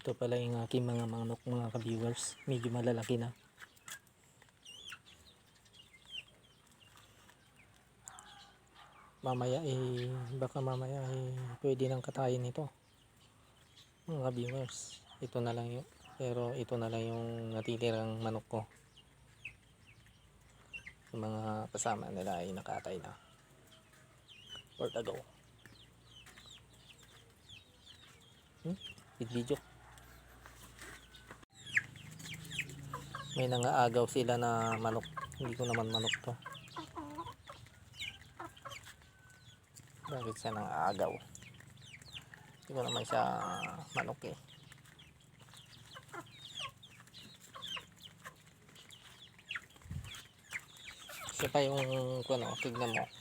Ito pala yung aking mga manok mga ka-viewers. Medyo malalaki na. Mamaya eh, baka mamaya eh, pwede nang katayin ito. Mga ka-viewers. Ito na lang yung, pero ito na lang yung natitirang manok ko. Yung mga kasama nila ay nakatay na. For the go. Hmm? Video. May nangaagaw sila na manok. Hindi ko naman manok to. Bakit siya nangaagaw? Hindi ko naman siya manok eh. Siya pa yung ano, tignan mo.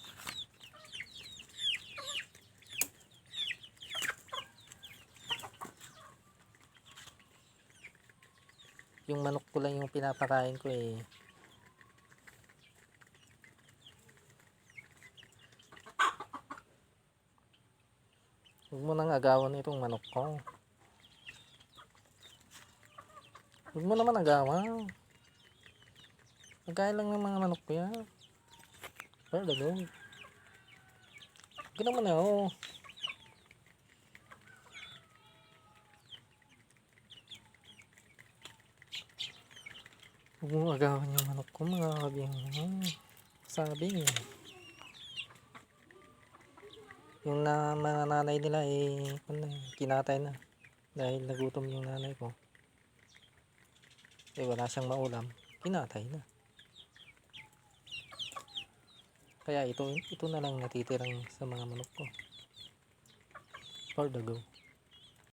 Yung manok ko lang yung pinapakain ko eh. Huwag mo nang agawan itong manok ko. Huwag mo naman agawan. Nagkain lang ng mga manok ko yan. Where the go? Huwag naman ako. Huwag mo agawan yung manok ko mga kabing. Sabi niya. Yung na, mga nanay nila eh, ano, kinatay na. Dahil nagutom yung nanay ko. Eh wala siyang maulam. Kinatay na. Kaya ito, ito na lang natitirang sa mga manok ko. For the go.